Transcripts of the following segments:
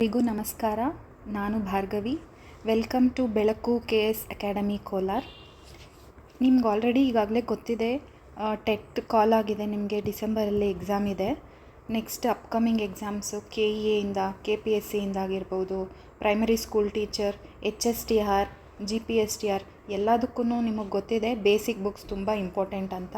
ಎಲ್ಲರಿಗೂ ನಮಸ್ಕಾರ. ನಾನು Bhargavi. Welcome to Belaku K S academy Kolar. ನಿಮ್ಗೆ ಆಲ್ರೆಡಿ ಈಗಾಗಲೇ ಗೊತ್ತಿದೆ ಟೆಟ್ ಕಾಲ್ ಆಗಿದೆ, ನಿಮಗೆ ಡಿಸೆಂಬರಲ್ಲಿ ಎಕ್ಸಾಮ್ ಇದೆ. Next upcoming exams K E ಎಯಿಂದ K P S ಸಿಯಿಂದ ಆಗಿರ್ಬೋದು primary school teacher H S T R G P S T R ಎಲ್ಲದಕ್ಕೂ ನಿಮಗೆ ಗೊತ್ತಿದೆ ಬೇಸಿಕ್ ಬುಕ್ಸ್ ತುಂಬ ಇಂಪಾರ್ಟೆಂಟ್ ಅಂತ.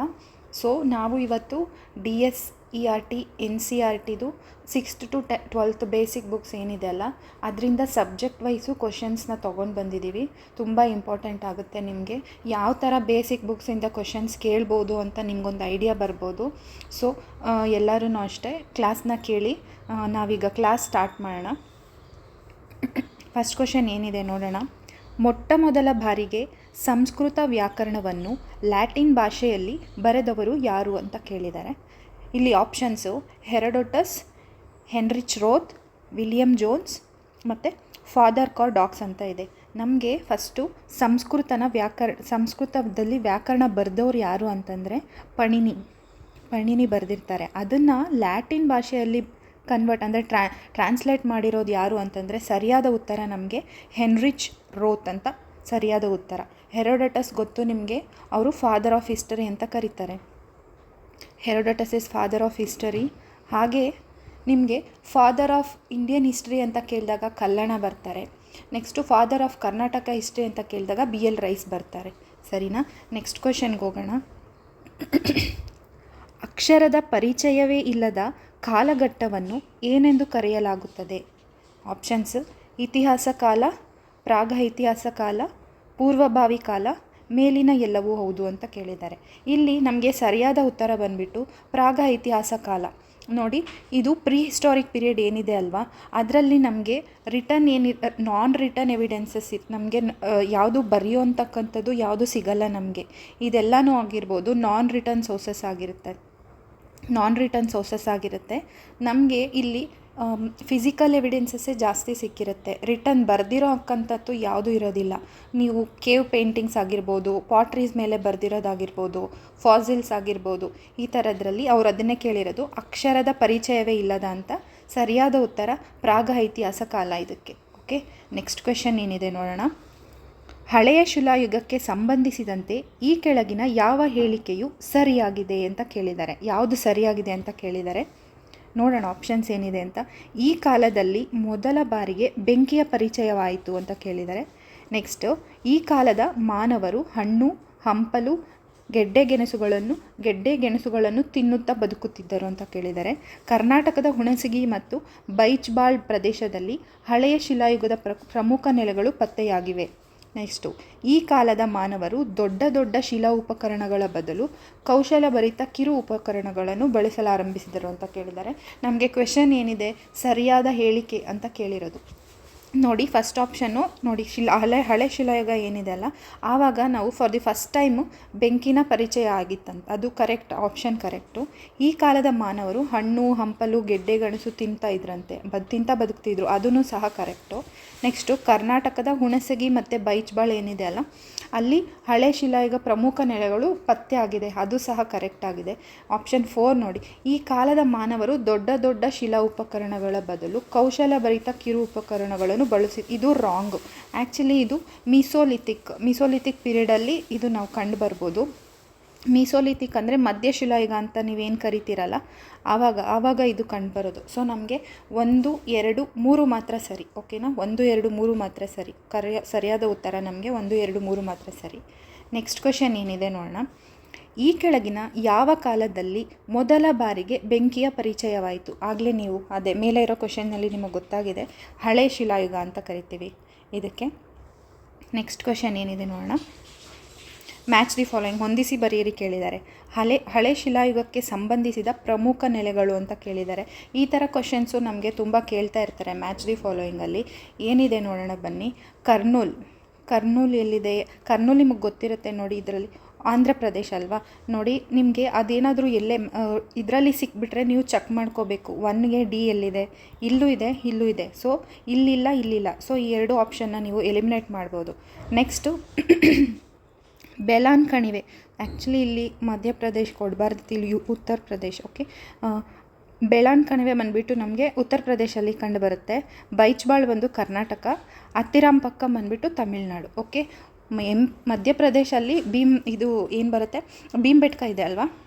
ಸೊ ನಾವು ಇವತ್ತು D S E R T N C R ಟಿದು sixth to ಟೆ ಟ್ವೆಲ್ತ್ ಬೇಸಿಕ್ ಬುಕ್ಸ್ ಏನಿದೆ ಅಲ್ಲ, ಅದರಿಂದ ಸಬ್ಜೆಕ್ಟ್ ವೈಸು ಕ್ವಶನ್ಸ್ನ ತೊಗೊಂಡು ಬಂದಿದ್ದೀವಿ ತುಂಬ ಇಂಪಾರ್ಟೆಂಟ್ ಆಗುತ್ತೆ ನಿಮಗೆ. ಯಾವ ಥರ ಬೇಸಿಕ್ ಬುಕ್ಸಿಂದ ಕ್ವಶನ್ಸ್ ಕೇಳ್ಬೋದು ಅಂತ ನಿಮಗೊಂದು ಐಡಿಯಾ ಬರ್ಬೋದು. ಸೊ ಎಲ್ಲರೂ ಅಷ್ಟೇ ಕ್ಲಾಸ್ನ ಕೇಳಿ ನಾವೀಗ ಕ್ಲಾಸ್ ಸ್ಟಾರ್ಟ್ ಮಾಡೋಣ. ಫಸ್ಟ್ ಕ್ವಶನ್ ಏನಿದೆ ನೋಡೋಣ. ಮೊಟ್ಟ ಮೊದಲ ಬಾರಿಗೆ ಸಂಸ್ಕೃತ ವ್ಯಾಕರಣವನ್ನು ಲ್ಯಾಟಿನ್ ಭಾಷೆಯಲ್ಲಿ ಬರೆದವರು ಯಾರು ಅಂತ ಕೇಳಿದ್ದಾರೆ. ಇಲ್ಲಿ options Herodotus Heinrich Roth William Jones ಮತ್ತು ಫಾದರ್ ಕಾರ್ ಡಾಕ್ಸ್ ಅಂತ ಇದೆ. ನಮಗೆ ಫಸ್ಟು ಸಂಸ್ಕೃತನ ವ್ಯಾಕರ ಸಂಸ್ಕೃತದಲ್ಲಿ ವ್ಯಾಕರಣ ಬರೆದವ್ರು ಯಾರು ಅಂತಂದರೆ ಪಣಿನಿ ಪಣಿನಿ ಬರೆದಿರ್ತಾರೆ. ಅದನ್ನು ಲ್ಯಾಟಿನ್ ಭಾಷೆಯಲ್ಲಿ ಕನ್ವರ್ಟ್ ಅಂದರೆ ಟ್ರಾ ಟ್ರಾನ್ಸ್ಲೇಟ್ ಮಾಡಿರೋದು ಯಾರು ಅಂತಂದರೆ ಸರಿಯಾದ ಉತ್ತರ ನಮಗೆ ಹೆನ್ರಿಚ್ ರೋತ್ ಅಂತ ಸರಿಯಾದ ಉತ್ತರ. ಹೆರೋಡಟಸ್ ಗೊತ್ತು ನಿಮಗೆ, ಅವರು ಫಾದರ್ ಆಫ್ ಹಿಸ್ಟರಿ ಅಂತ ಕರೀತಾರೆ. Herodotus is father of history ಹಾಗೆ ನಿಮಗೆ ಫಾದರ್ ಆಫ್ ಇಂಡಿಯನ್ ಹಿಸ್ಟ್ರಿ ಅಂತ ಕೇಳಿದಾಗ ಕಲ್ಲಣ ಬರ್ತಾರೆ. Next father of Karnataka history ಅಂತ ಕೇಳಿದಾಗ ಬಿ ಎಲ್ ರೈಸ್ ಬರ್ತಾರೆ. ಸರಿನಾ? ನೆಕ್ಸ್ಟ್ ಕ್ವಶನ್ಗೆ ಹೋಗೋಣ. ಅಕ್ಷರದ ಪರಿಚಯವೇ ಇಲ್ಲದ ಕಾಲಘಟ್ಟವನ್ನು ಏನೆಂದು ಕರೆಯಲಾಗುತ್ತದೆ? ಆಪ್ಷನ್ಸ್ ಇತಿಹಾಸ ಕಾಲ ಪ್ರಾಗ ಇತಿಹಾಸ ಕಾಲ, ಪೂರ್ವಭಾವಿ ಕಾಲ ಮೇಲಿನ ಎಲ್ಲವೂ ಹೌದು ಅಂತ ಕೇಳಿದ್ದಾರೆ. ಇಲ್ಲಿ ನಮಗೆ ಸರಿಯಾದ ಉತ್ತರ ಬಂದ್ಬಿಟ್ಟು ಪ್ರಾಗ ಇತಿಹಾಸ ಕಾಲ. ನೋಡಿ, ಇದು ಪ್ರೀ ಹಿಸ್ಟಾರಿಕ್ ಪೀರಿಯಡ್ ಏನಿದೆ ಅಲ್ವಾ? ಅದರಲ್ಲಿ ನಮಗೆ ರಿಟರ್ನ್ ಏನಿ, ನಾನ್ ರಿಟರ್ನ್ ಎವಿಡೆನ್ಸಸ್ ಇತ್ತು ನಮಗೆ ಯಾವುದು ಬರೆಯೋಅಂತಕ್ಕಂಥದ್ದು ಯಾವುದು ಸಿಗಲ್ಲ ನಮಗೆ. ಇದೆಲ್ಲನೂ ಆಗಿರ್ಬೋದು ನಾನ್ ರಿಟರ್ನ್ ಸೋರ್ಸಸ್ ಆಗಿರುತ್ತೆ. ನಾನ್ ರಿಟರ್ನ್ ಸೋರ್ಸಸ್ ಆಗಿರುತ್ತೆ. ನಮಗೆ ಇಲ್ಲಿ ಫಿಸಿಕಲ್ ಎವಿಡೆನ್ಸಸ್ಸೇ ಜಾಸ್ತಿ ಸಿಕ್ಕಿರುತ್ತೆ. ರಿಟರ್ನ್ ಬರೆದಿರೋ ಅಕ್ಕಂಥದ್ದು ಯಾವುದೂ ಇರೋದಿಲ್ಲ. ನೀವು ಕೇವ್ ಪೇಂಟಿಂಗ್ಸ್ ಆಗಿರ್ಬೋದು ಪಾಟ್ರೀಸ್ ಮೇಲೆ ಬರೆದಿರೋದಾಗಿರ್ಬೋದು ಫಾಸಿಲ್ಸ್ ಆಗಿರ್ಬೋದು, ಈ ಥರದ್ರಲ್ಲಿ ಅವ್ರು ಅದನ್ನೇ ಕೇಳಿರೋದು. ಅಕ್ಷರದ ಪರಿಚಯವೇ ಇಲ್ಲದ ಅಂತ ಸರಿಯಾದ ಉತ್ತರ ಪ್ರಾಗ ಇತಿಹಾಸ ಕಾಲ ಇದಕ್ಕೆ. ಓಕೆ ನೆಕ್ಸ್ಟ್ ಕ್ವೆಶನ್ ಏನಿದೆ ನೋಡೋಣ. ಹಳೆಯ ಶಿಲಾಯುಗಕ್ಕೆ ಸಂಬಂಧಿಸಿದಂತೆ ಈ ಕೆಳಗಿನ ಯಾವ ಹೇಳಿಕೆಯು ಸರಿಯಾಗಿದೆ ಅಂತ ಕೇಳಿದ್ದಾರೆ. ಯಾವುದು ಸರಿಯಾಗಿದೆ ಅಂತ ಕೇಳಿದ್ದಾರೆ? ನೋಡೋಣ ಆಪ್ಷನ್ಸ್ ಏನಿದೆ ಅಂತ. ಈ ಕಾಲದಲ್ಲಿ ಮೊದಲ ಬಾರಿಗೆ ಬೆಂಕಿಯ ಪರಿಚಯವಾಯಿತು ಅಂತ ಕೇಳಿದ್ದಾರೆ. ನೆಕ್ಸ್ಟು ಈ ಕಾಲದ ಮಾನವರು ಹಣ್ಣು, ಹಂಪಲು, ಗೆಡ್ಡೆ ಗೆಣಸುಗಳನ್ನು ಗೆಡ್ಡೆ ಗೆಣಸುಗಳನ್ನು ತಿನ್ನುತ್ತಾ ಬದುಕುತ್ತಿದ್ದರು ಅಂತ ಕೇಳಿದ್ದಾರೆ. ಕರ್ನಾಟಕದ ಹುಣಸಗಿ ಮತ್ತು ಬೈಚ್ಬಾಳ್ ಪ್ರದೇಶದಲ್ಲಿ ಹಳೆಯ ಶಿಲಾಯುಗದ ಪ್ರ, ಪ್ರಮುಖ ನೆಲೆಗಳು ಪತ್ತೆಯಾಗಿವೆ. ನೆಕ್ಸ್ಟು, ಈ ಕಾಲದ ಮಾನವರು ದೊಡ್ಡ ದೊಡ್ಡ ಶಿಲಾ ಉಪಕರಣಗಳ ಬದಲು ಕೌಶಲಭರಿತ ಕಿರು ಉಪಕರಣಗಳನ್ನು ಬಳಸಲಾರಂಭಿಸಿದರು ಅಂತ ಕೇಳಿದ್ದಾರೆ ನಮಗೆ ಕ್ವೆಶನ್ ಏನಿದೆ? ಸರಿಯಾದ ಹೇಳಿಕೆ ಅಂತ ಕೇಳಿರೋದು. ನೋಡಿ ಫಸ್ಟ್ ಆಪ್ಷನ್ನು ನೋಡಿ, ಶಿಲಾ, ಹಳೆ ಹಳೆ ಶಿಲಾಯುಗ ಏನಿದೆ ಅಲ್ಲ, ಆವಾಗ ನಾವು ಫಾರ್ ದಿ ಫಸ್ಟ್ ಟೈಮು ಬೆಂಕಿನ ಪರಿಚಯ ಆಗಿತ್ತಂತ, ಅದು ಕರೆಕ್ಟ್ ಆಪ್ಷನ್ ಕರೆಕ್ಟು ಈ ಕಾಲದ ಮಾನವರು ಹಣ್ಣು, ಹಂಪಲು, ಗೆಡ್ಡೆ ಗಣಸು ತಿಂತಾ ಇದ್ರಂತೆ, ಬದ್, ತಿಂತ ಬದುಕ್ತಿದ್ರು ಅದೂ ಸಹ ಕರೆಕ್ಟು ನೆಕ್ಸ್ಟು ಕರ್ನಾಟಕದ ಹುಣಸಗಿ ಮತ್ತು ಬೈಚ್ಬಾಳ್ ಏನಿದೆ ಅಲ್ಲ, ಅಲ್ಲಿ ಹಳೆ ಶಿಲಾಯುಗ ಪ್ರಮುಖ ನೆಲೆಗಳು ಪತ್ತೆ ಆಗಿದೆ, ಅದು ಸಹ ಕರೆಕ್ಟ್ ಆಗಿದೆ. ಆಪ್ಷನ್ ಫೋರ್ ನೋಡಿ, ಈ ಕಾಲದ ಮಾನವರು ದೊಡ್ಡ ದೊಡ್ಡ ಶಿಲಾ ಉಪಕರಣಗಳ ಬದಲು ಕೌಶಲಭರಿತ ಕಿರು ಉಪಕರಣಗಳನ್ನು ಬಳಸಿ, ಇದು ರಾಂಗ್ ಆ್ಯಕ್ಚುಲಿ ಇದು ಮೀಸೋಲಿಥಿಕ್ ಮೀಸೋಲಿಥಿಕ್ ಪೀರಿಯಡಲ್ಲಿ ಇದು ನಾವು ಕಂಡು ಬರ್ಬೋದು. ಮೀಸೋಲಿಥಿಕ್ ಅಂದರೆ ಮಧ್ಯಶಿಲಾಯುಗ ಅಂತ ನೀವೇನು ಕರಿತೀರಲ್ಲ, ಆವಾಗ ಆವಾಗ ಇದು ಕಂಡುಬರೋದು ಸೊ ನಮಗೆ ಒಂದು, ಎರಡು, ಮೂರು ಮಾತ್ರ ಸರಿ ಓಕೆನಾ ಒಂದು, ಎರಡು, ಮೂರು ಮಾತ್ರ ಸರಿ. ಕರೆಯ, ಸರಿಯಾದ ಉತ್ತರ ನಮಗೆ ಒಂದು, ಎರಡು, ಮೂರು ಮಾತ್ರ ಸರಿ. ನೆಕ್ಸ್ಟ್ ಕ್ವೆಶನ್ ಏನಿದೆ ನೋಡೋಣ ಈ ಕೆಳಗಿನ ಯಾವ ಕಾಲದಲ್ಲಿ ಮೊದಲ ಬಾರಿಗೆ ಬೆಂಕಿಯ ಪರಿಚಯವಾಯಿತು? ಆಗಲೇ ನೀವು ಅದೇ ಮೇಲೆ ಇರೋ ಕ್ವಶನ್ನಲ್ಲಿ ನಿಮಗೆ ಗೊತ್ತಾಗಿದೆ. ಹಳೆ ಶಿಲಾಯುಗ ಅಂತ ಕರಿತೀವಿ. ಇದಕ್ಕೆ ನೆಕ್ಸ್ಟ್ ಕ್ವಶನ್ ಏನಿದೆ ನೋಡೋಣ. ಮ್ಯಾಚ್ ದಿ ಫಾಲೋಯಿಂಗ್ ಹೊಂದಿಸಿ ಬರೆಯಿರಿ ಕೇಳಿದ್ದಾರೆ. ಹಳೆ ಹಳೆ ಶಿಲಾಯುಗಕ್ಕೆ ಸಂಬಂಧಿಸಿದ ಪ್ರಮುಖ ನೆಲೆಗಳು ಅಂತ ಕೇಳಿದ್ದಾರೆ. ಈ ಥರ ಕ್ವಶನ್ಸು ನಮಗೆ ತುಂಬ ಕೇಳ್ತಾ ಇರ್ತಾರೆ ಮ್ಯಾಚ್ ದಿ ಫಾಲೋಯಿಂಗಲ್ಲಿ ಏನಿದೆ ನೋಡೋಣ ಬನ್ನಿ. ಕರ್ನೂಲ್ ಕರ್ನೂಲ್ ಎಲ್ಲಿದೆ? ಕರ್ನೂಲ್ ನಿಮಗೆ ಗೊತ್ತಿರುತ್ತೆ ನೋಡಿ ಇದರಲ್ಲಿ. ಆಂಧ್ರ ಪ್ರದೇಶ ಅಲ್ವಾ? ನೋಡಿ, ನಿಮಗೆ ಅದೇನಾದರೂ ಎಲ್ಲೇ ಇದರಲ್ಲಿ ಸಿಕ್ಬಿಟ್ರೆ ನೀವು ಚೆಕ್ ಮಾಡ್ಕೋಬೇಕು. ಒನ್ಗೆ ಡಿ ಎಲ್ಲಿದೆ? ಇಲ್ಲೂ ಇದೆ ಇಲ್ಲೂ ಇದೆ. ಸೊ ಇಲ್ಲಿಲ್ಲ ಇಲ್ಲಿಲ್ಲ. ಸೊ ಈ ಎರಡು ಆಪ್ಷನ್ನ ನೀವು ಎಲಿಮಿನೇಟ್ ಮಾಡ್ಬೋದು. ನೆಕ್ಸ್ಟು ಬೆಲಾನ್ ಕಣಿವೆ. ಆ್ಯಕ್ಚುಲಿ ಇಲ್ಲಿ ಮಧ್ಯಪ್ರದೇಶ್ ಕೊಡಬಾರ್ದು ಇಲ್ಲಿ ಉತ್ತರ ಪ್ರದೇಶ್ ಓಕೆ ಬೆಳಾನ್ ಕಣಿವೆ ಬಂದುಬಿಟ್ಟು ನಮಗೆ ಉತ್ತರ ಪ್ರದೇಶಲ್ಲಿ ಕಂಡುಬರುತ್ತೆ ಬೈಚ್ಬಾಳ್ ಬಂದು ಕರ್ನಾಟಕ ಅತ್ತಿರಾಮ್ ಪಕ್ಕ ಬಂದುಬಿಟ್ಟು ತಮಿಳ್ನಾಡು ಓಕೆ ಎಂ ಮಧ್ಯಪ್ರದೇಶಲ್ಲಿ ಭೀಮ್ ಇದು ಏನು ಬರುತ್ತೆ? ಭೀಮ್ಬೆಟ್ಕ ಇದೆ ಅಲ್ವಾ?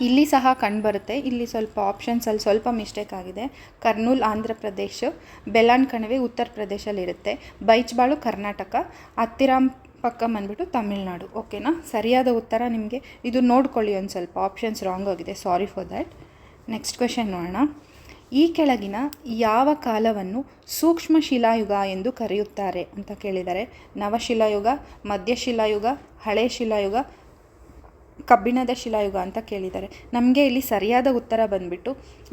ಇಲ್ಲಿ ಸಹ ಕಂಡುಬರುತ್ತೆ ಇಲ್ಲಿ ಸ್ವಲ್ಪ ಆಪ್ಷನ್ಸಲ್ಲಿ ಸ್ವಲ್ಪ ಮಿಸ್ಟೇಕ್ ಆಗಿದೆ. ಕರ್ನೂಲ್, ಆಂಧ್ರ ಪ್ರದೇಶ ಬೆಲಾನ್ ಕಣಿವೆ, ಉತ್ತರ ಪ್ರದೇಶಲ್ಲಿರುತ್ತೆ ಬೈಚ್ಬಾಳು, ಕರ್ನಾಟಕ ಅತ್ತಿರಾಮ್ ಪಕ್ಕ ಬಂದ್ಬಿಟ್ಟು ತಮಿಳ್ನಾಡು. ಓಕೆನಾ ಸರಿಯಾದ ಉತ್ತರ ನಿಮಗೆ. ಇದು ನೋಡ್ಕೊಳ್ಳಿ ಒಂದು ಸ್ವಲ್ಪ. ಆಪ್ಷನ್ಸ್ ರಾಂಗ್ ಆಗಿದೆ. Sorry for that next question ನೋಡೋಣ. ಈ ಕೆಳಗಿನ ಯಾವ ಕಾಲವನ್ನು ಸೂಕ್ಷ್ಮ ಶಿಲಾಯುಗ ಎಂದು ಕರೆಯುತ್ತಾರೆ ಅಂತ ಕೇಳಿದರೆ, ನವಶಿಲಾಯುಗ, ಮಧ್ಯಶಿಲಾಯುಗ, ಹಳೆ ಶಿಲಾಯುಗ, ಕಬ್ಬಿಣದ ಶಿಲಾಯುಗ ಅಂತ ಕೇಳಿದ್ದಾರೆ ನಮಗೆ ಇಲ್ಲಿ ಸರಿಯಾದ ಉತ್ತರ ಬಂದ್ಬಿಟ್ಟು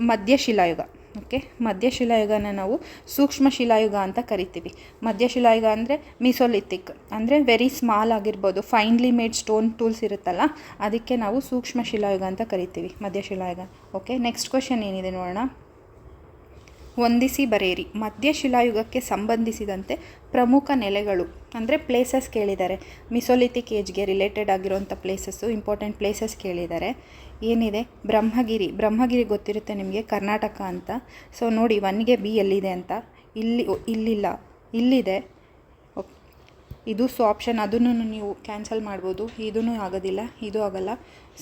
ಮಧ್ಯಶಿಲಾಯುಗ. ಓಕೆ, ಮಧ್ಯಶಿಲಾಯುಗನ ನಾವು ಸೂಕ್ಷ್ಮ ಶಿಲಾಯುಗ ಅಂತ ಕರಿತೀವಿ. ಮಧ್ಯಶಿಲಾಯುಗ ಅಂದರೆ ಮಿಸೋಲಿಥಿಕ್, ಅಂದರೆ ವೆರಿ ಸ್ಮಾಲ್ ಆಗಿರ್ಬೋದು ಫೈನ್ಲಿ ಮೇಡ್ ಸ್ಟೋನ್ ಟೂಲ್ಸ್ ಇರುತ್ತಲ್ಲ, ಅದಕ್ಕೆ ನಾವು ಸೂಕ್ಷ್ಮ ಶಿಲಾಯುಗ ಅಂತ ಕರಿತೀವಿ ಮಧ್ಯಶಿಲಾಯುಗ. ಓಕೆ ನೆಕ್ಸ್ಟ್ ಕ್ವಶನ್ ಏನಿದೆ ನೋಡೋಣ. ಹೊಂದಿಸಿ ಬರೆಯಿರಿ. ಮಧ್ಯಶಿಲಾಯುಗಕ್ಕೆ ಸಂಬಂಧಿಸಿದಂತೆ ಪ್ರಮುಖ ನೆಲೆಗಳು, ಅಂದರೆ ಪ್ಲೇಸಸ್ ಕೇಳಿದ್ದಾರೆ. ಮಿಸೋಲಿಥಿಕ್ ಏಜ್ಗೆ ರಿಲೇಟೆಡ್ ಆಗಿರುವಂಥ ಪ್ಲೇಸಸ್ಸು ಇಂಪಾರ್ಟೆಂಟ್ ಪ್ಲೇಸಸ್ ಕೇಳಿದ್ದಾರೆ. ಏನಿದೆ? ಬ್ರಹ್ಮಗಿರಿ. ಬ್ರಹ್ಮಗಿರಿ ಗೊತ್ತಿರುತ್ತೆ ನಿಮಗೆ? ಕರ್ನಾಟಕ ಅಂತ. ಸೊ ನೋಡಿ ಒನ್ಗೆ ಬಿ ಎಲ್ಲಿದೆ ಅಂತ. ಇಲ್ಲಿ ಇಲ್ಲಿಲ್ಲ. ಇಲ್ಲಿದೆ. ಇದು ಸೊ ಆಪ್ಷನ್ ಅದನ್ನು ನೀವು ಕ್ಯಾನ್ಸಲ್ ಮಾಡ್ಬೋದು. ಇದೂ ಆಗೋದಿಲ್ಲ. ಇದು ಆಗೋಲ್ಲ.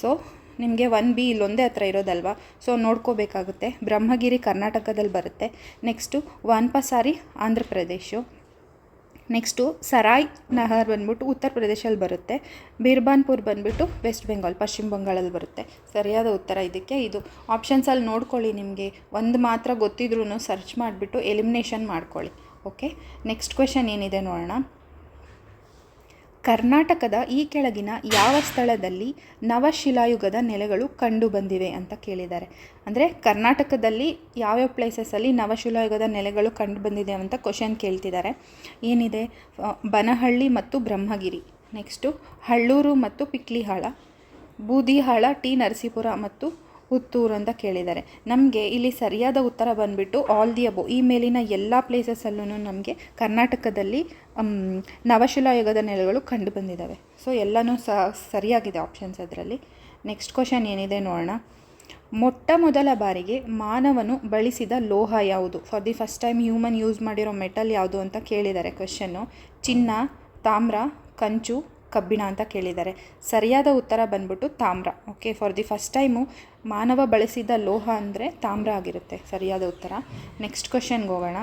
ಸೊ ನಿಮಗೆ ಒನ್ ಬಿ ಇಲ್ಲೊಂದೇ ಹತ್ರ ಇರೋದಲ್ವಾ? ಸೊ ನೋಡ್ಕೋಬೇಕಾಗುತ್ತೆ. ಬ್ರಹ್ಮಗಿರಿ ಕರ್ನಾಟಕದಲ್ಲಿ ಬರುತ್ತೆ. ನೆಕ್ಸ್ಟು ವಾನ್ಪಸಾರಿ, ಆಂಧ್ರ ಪ್ರದೇಶು. ನೆಕ್ಸ್ಟು ಸರಾಯ್ ನಹರ್ ಬಂದ್ಬಿಟ್ಟು ಉತ್ತರ ಪ್ರದೇಶಲ್ಲಿ ಬರುತ್ತೆ. ಬಿರ್ಬಾನ್ಪುರ್ ಬಂದ್ಬಿಟ್ಟು ವೆಸ್ಟ್ ಬೆಂಗಾಲ್, ಪಶ್ಚಿಮ ಬಂಗಾಳಲ್ಲಿ ಬರುತ್ತೆ. ಸರಿಯಾದ ಉತ್ತರ ಇದಕ್ಕೆ ಇದು. ಆಪ್ಷನ್ಸಲ್ಲಿ ನೋಡ್ಕೊಳ್ಳಿ ನಿಮಗೆ. ಒಂದು ಮಾತ್ರ ಗೊತ್ತಿದ್ರೂ ಸರ್ಚ್ ಮಾಡಿಬಿಟ್ಟು ಎಲಿಮಿನೇಷನ್ ಮಾಡ್ಕೊಳ್ಳಿ. ಓಕೆ ನೆಕ್ಸ್ಟ್ ಕ್ವೆಶನ್ ಏನಿದೆ ನೋಡೋಣ. ಕರ್ನಾಟಕದ ಈ ಕೆಳಗಿನ ಯಾವ ಸ್ಥಳದಲ್ಲಿ ನವಶಿಲಾಯುಗದ ನೆಲೆಗಳು ಕಂಡು ಬಂದಿವೆ ಅಂತ ಕೇಳಿದ್ದಾರೆ. ಅಂದರೆ ಕರ್ನಾಟಕದಲ್ಲಿ ಯಾವ್ಯಾವ ಪ್ಲೇಸಸಲ್ಲಿ ನವಶಿಲಾಯುಗದ ನೆಲೆಗಳು ಕಂಡು ಬಂದಿದೆ ಅಂತ ಕ್ವಶನ್ ಕೇಳ್ತಿದ್ದಾರೆ. ಏನಿದೆ? ಬನಹಳ್ಳಿ ಮತ್ತು ಬ್ರಹ್ಮಗಿರಿ. ನೆಕ್ಸ್ಟು ಹಳ್ಳೂರು ಮತ್ತು ಪಿಕ್ಲಿಹಾಳ, ಬೂದಿಹಾಳ, ಟಿ ನರಸೀಪುರ ಮತ್ತು ಹುತ್ತೂರು ಅಂತ ಕೇಳಿದ್ದಾರೆ. ನಮಗೆ ಇಲ್ಲಿ ಸರಿಯಾದ ಉತ್ತರ ಬಂದುಬಿಟ್ಟು ಆಲ್ ದಿ ಅಬೋ ಈ ಮೇಲಿನ ಎಲ್ಲ ಪ್ಲೇಸಸ್ಸಲ್ಲೂ ನಮಗೆ ಕರ್ನಾಟಕದಲ್ಲಿ ನವಶಿಲಾಯುಗದ ನೆಲೆಗಳು ಕಂಡು ಬಂದಿದ್ದಾವೆ ಸೊ ಎಲ್ಲನೂ ಸ, ಸರಿಯಾಗಿದೆ ಆಪ್ಷನ್ಸ್ ಅದರಲ್ಲಿ. ನೆಕ್ಸ್ಟ್ ಕ್ವಶನ್ ಏನಿದೆ ನೋಡೋಣ. ಮೊಟ್ಟ ಮೊದಲ ಬಾರಿಗೆ ಮಾನವನು ಬಳಸಿದ ಲೋಹ ಯಾವುದು? For the first time human use ಮಾಡಿರೋ ಮೆಟಲ್ ಯಾವುದು ಅಂತ ಕೇಳಿದ್ದಾರೆ ಕ್ವಶನ್ನು ಚಿನ್ನ, ತಾಮ್ರ, ಕಂಚು ಕಬ್ಬಿಣ ಅಂತ ಕೇಳಿದ್ದಾರೆ. ಸರಿಯಾದ ಉತ್ತರ ಬಂದ್ಬಿಟ್ಟು ತಾಮ್ರ. Okay for the first time ಮಾನವ ಬಳಸಿದ ಲೋಹ ಅಂದರೆ ತಾಮ್ರ ಆಗಿರುತ್ತೆ. ಸರಿಯಾದ ಉತ್ತರ. ನೆಕ್ಸ್ಟ್ ಕ್ವಶನ್ಗೆ ಹೋಗೋಣ.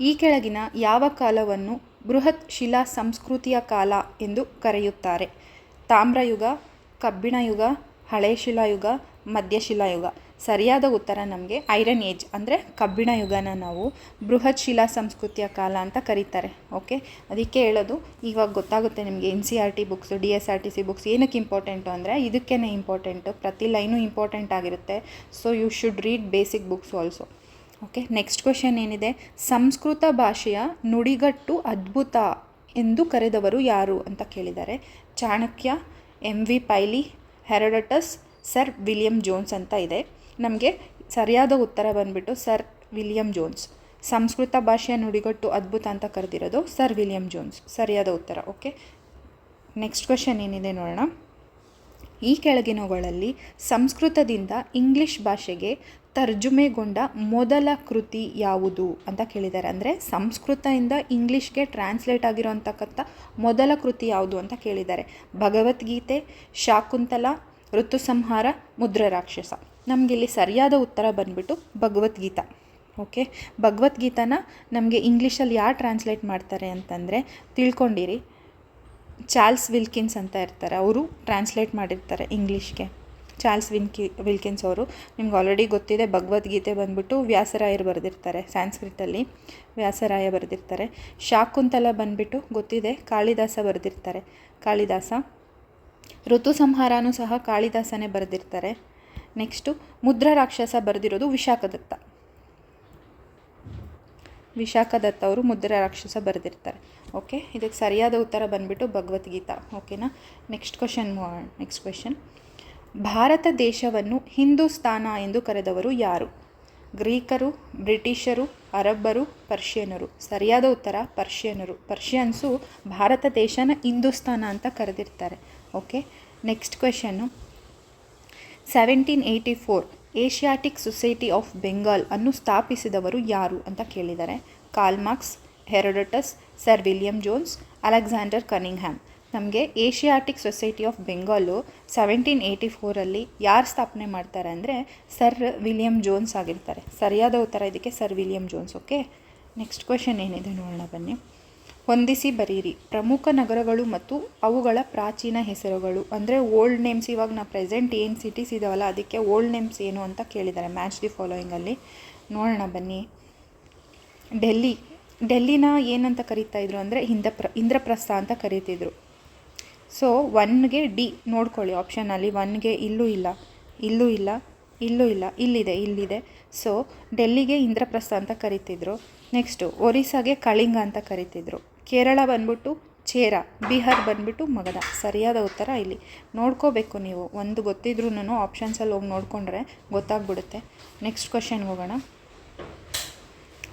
ಈ ಕೆಳಗಿನ ಯಾವ ಕಾಲವನ್ನು ಬೃಹತ್ ಶಿಲಾ ಸಂಸ್ಕೃತಿಯ ಕಾಲ ಎಂದು ಕರೆಯುತ್ತಾರೆ? ತಾಮ್ರಯುಗ ಕಬ್ಬಿಣ ಯುಗ, ಹಳೆ ಶಿಲಾಯುಗ ಮಧ್ಯಶಿಲಾಯುಗ ಸರಿಯಾದ ಉತ್ತರ ನಮಗೆ ಐರನ್ ಏಜ್, ಅಂದರೆ ಕಬ್ಬಿಣ ಯುಗನ ನಾವು ಬೃಹತ್ ಶಿಲಾ ಸಂಸ್ಕೃತಿಯ ಕಾಲ ಅಂತ ಕರೀತಾರೆ ಓಕೆ ಅದಕ್ಕೆ ಹೇಳೋದು, ಇವಾಗ ಗೊತ್ತಾಗುತ್ತೆ ನಿಮಗೆ N C R T books D S R T C books ಏನಕ್ಕೆ ಇಂಪಾರ್ಟೆಂಟು ಅಂದರೆ ಇದಕ್ಕೇ ಇಂಪಾರ್ಟೆಂಟು ಪ್ರತಿ ಲೈನು ಇಂಪಾರ್ಟೆಂಟ್ ಆಗಿರುತ್ತೆ. So you should read basic books also okay next question ಏನಿದೆ? ಸಂಸ್ಕೃತ ಭಾಷೆಯ ನುಡಿಗಟ್ಟು ಅದ್ಭುತ ಎಂದು ಕರೆದವರು ಯಾರು ಅಂತ ಕೇಳಿದ್ದಾರೆ. Chanakya M V Pylee Herodotus sir William Jones ಅಂತ ಇದೆ. ನಮಗೆ ಸರಿಯಾದ ಉತ್ತರ ಬಂದುಬಿಟ್ಟು ಸರ್ ವಿಲಿಯಂ ಜೋನ್ಸ್. ಸಂಸ್ಕೃತ ಭಾಷೆಯ ನುಡಿಗಟ್ಟು ಅದ್ಭುತ ಅಂತ ಕರೆದಿರೋದು ಸರ್ ವಿಲಿಯಂ ಜೋನ್ಸ್. ಸರಿಯಾದ ಉತ್ತರ, ಓಕೆ? ನೆಕ್ಸ್ಟ್ ಕ್ವೆಶನ್ ಏನಿದೆ ನೋಡೋಣ. ಈ ಕೆಳಗಿನವುಗಳಲ್ಲಿ ಸಂಸ್ಕೃತದಿಂದ ಇಂಗ್ಲಿಷ್ ಭಾಷೆಗೆ ತರ್ಜುಮೆಗೊಂಡ ಮೊದಲ ಕೃತಿ ಯಾವುದು ಅಂತ ಕೇಳಿದ್ದಾರೆ. ಅಂದರೆ ಸಂಸ್ಕೃತದಿಂದ ಇಂಗ್ಲೀಷ್ಗೆ ಟ್ರಾನ್ಸ್ಲೇಟ್ ಆಗಿರೋಂತಕ್ಕಂಥ ಮೊದಲ ಕೃತಿ ಯಾವುದು ಅಂತ ಕೇಳಿದ್ದಾರೆ. ಭಗವದ್ಗೀತೆ, ಶಾಕುಂತಲ, ಋತುಸಂಹಾರ ಮುದ್ರ ರಾಕ್ಷಸ ನಮಗೆ ಇಲ್ಲಿ ಸರಿಯಾದ ಉತ್ತರ ಬಂದ್ಬಿಟ್ಟು ಭಗವದ್ಗೀತಾ, ಓಕೆ? ಭಗವದ್ಗೀತಾನ ನಮಗೆ ಇಂಗ್ಲೀಷಲ್ಲಿ ಯಾರು ಟ್ರಾನ್ಸ್ಲೇಟ್ ಮಾಡ್ತಾರೆ ಅಂತಂದರೆ ತಿಳ್ಕೊಂಡಿರಿ, ಚಾರ್ಲ್ಸ್ ವಿಲ್ಕಿನ್ಸ್ ಅಂತ ಇರ್ತಾರೆ, ಅವರು ಟ್ರಾನ್ಸ್ಲೇಟ್ ಮಾಡಿರ್ತಾರೆ ಇಂಗ್ಲೀಷ್ಗೆ. ಚಾರ್ಲ್ಸ್ ವಿನ್ಕಿ ವಿಲ್ಕಿನ್ಸ್ ಅವರು, ನಿಮ್ಗೆ ಆಲ್ರೆಡಿ ಗೊತ್ತಿದೆ, ಭಗವದ್ಗೀತೆ ಬಂದ್ಬಿಟ್ಟು ವ್ಯಾಸರಾಯರು ಬರೆದಿರ್ತಾರೆ ಸ್ಯಾನ್ಸ್ಕ್ರಿಟಲ್ಲಿ ವ್ಯಾಸರಾಯ ಬರೆದಿರ್ತಾರೆ. ಶಾಕುಂತಲ ಬಂದ್ಬಿಟ್ಟು ಗೊತ್ತಿದೆ, ಕಾಳಿದಾಸ ಬರೆದಿರ್ತಾರೆ, ಕಾಳಿದಾಸ. ಋತು ಸಂಹಾರನೂ ಸಹ ಕಾಳಿದಾಸನೇ ಬರೆದಿರ್ತಾರೆ. ನೆಕ್ಸ್ಟು ಮುದ್ರ ರಾಕ್ಷಸ ಬರೆದಿರೋದು ವಿಶಾಖದತ್ತ. ವಿಶಾಖದತ್ತ ಅವರು ಮುದ್ರ ರಾಕ್ಷಸ ಬರೆದಿರ್ತಾರೆ. ಓಕೆ ಇದಕ್ಕೆ ಸರಿಯಾದ ಉತ್ತರ ಬಂದ್ಬಿಟ್ಟು ಭಗವದ್ಗೀತಾ. ಓಕೆನಾ next question next question Bharata ದೇಶವನ್ನು ಹಿಂದೂಸ್ತಾನ ಎಂದು ಕರೆದವರು ಯಾರು? ಗ್ರೀಕರು, ಬ್ರಿಟಿಷರು, ಅರಬ್ಬರು, ಪರ್ಷಿಯನರು. ಸರಿಯಾದ ಉತ್ತರ, ಪರ್ಷಿಯನರು. ಪರ್ಷಿಯನ್ಸು ಭಾರತ ದೇಶನ ಹಿಂದೂಸ್ತಾನ ಅಂತ ಕರೆದಿರ್ತಾರೆ. Okay next question seventeen eighty four Asiatic Society of Bengal ಅನ್ನು ಸ್ಥಾಪಿಸಿದವರು ಯಾರು ಅಂತ ಕೇಳಿದ್ದಾರೆ Karl Marx, Herodotus, sir William Jones, Alexander Cunningham ನಮಗೆ Asiatic Society of Bengal seventeen eighty ಫೋರಲ್ಲಿ ಯಾರು ಸ್ಥಾಪನೆ ಮಾಡ್ತಾರೆ ಅಂದರೆ ಸರ್ ವಿಲಿಯಂ ಜೋನ್ಸ್ ಆಗಿರ್ತಾರೆ. ಸರಿಯಾದ ಉತ್ತರ ಇದಕ್ಕೆ sir William Jones, okay? Next question ಏನಿದೆ ನೋಡೋಣ ಬನ್ನಿ. ಹೊಂದಿಸಿ ಬರೀರಿ. ಪ್ರಮುಖ ನಗರಗಳು ಮತ್ತು ಅವುಗಳ ಪ್ರಾಚೀನ ಹೆಸರುಗಳು. ಅಂದರೆ ಓಲ್ಡ್ ನೇಮ್ಸ್ ಇವಾಗ ನಾ ಪ್ರೆಸೆಂಟ್ ಏನು ಸಿಟೀಸ್ ಇದಾವಲ್ಲ, ಅದಕ್ಕೆ ಓಲ್ಡ್ ನೇಮ್ಸ್ ಏನು ಅಂತ ಕೇಳಿದ್ದಾರೆ. ಮ್ಯಾಚ್ ದಿ ಫಾಲೋಯಿಂಗಲ್ಲಿ ನೋಡೋಣ ಬನ್ನಿ. ಡೆಲ್ಲಿ. ಡೆಲ್ಲಿನ ಏನಂತ ಕರೀತಾ ಇದ್ರು ಅಂದರೆ ಇಂದ್ರಪ್ರ ಇಂದ್ರಪ್ರಸ್ಥ ಅಂತ ಕರೀತಿದ್ರು. ಸೊ ಒನ್ಗೆ ಡಿ ನೋಡ್ಕೊಳ್ಳಿ ಆಪ್ಷನಲ್ಲಿ ಒನ್ಗೆ ಇಲ್ಲೂ ಇಲ್ಲ. ಇಲ್ಲೂ ಇಲ್ಲ. ಇಲ್ಲೂ ಇಲ್ಲ. ಇಲ್ಲಿದೆ ಇಲ್ಲಿದೆ. ಸೊ ಡೆಲ್ಲಿಗೆ ಇಂದ್ರಪ್ರಸ್ಥ ಅಂತ ಕರಿತಿದ್ರು. ನೆಕ್ಸ್ಟು ಒರಿಸ್ಸಾಗೆ ಕಳಿಂಗ ಅಂತ ಕರಿತಿದ್ರು. ಕೇರಳ ಬಂದ್ಬಿಟ್ಟು ಚೇರ, ಬಿಹಾರ್ ಬಂದ್ಬಿಟ್ಟು ಮಗದ ಸರಿಯಾದ ಉತ್ತರ ಇಲ್ಲಿ. ನೋಡ್ಕೋಬೇಕು ನೀವು. ಒಂದು ಗೊತ್ತಿದ್ರೂ ಆಪ್ಷನ್ಸಲ್ಲಿ ಹೋಗಿ ನೋಡಿಕೊಂಡ್ರೆ ಗೊತ್ತಾಗ್ಬಿಡುತ್ತೆ. ನೆಕ್ಸ್ಟ್ ಕ್ವಶನ್ಗೆ ಹೋಗೋಣ.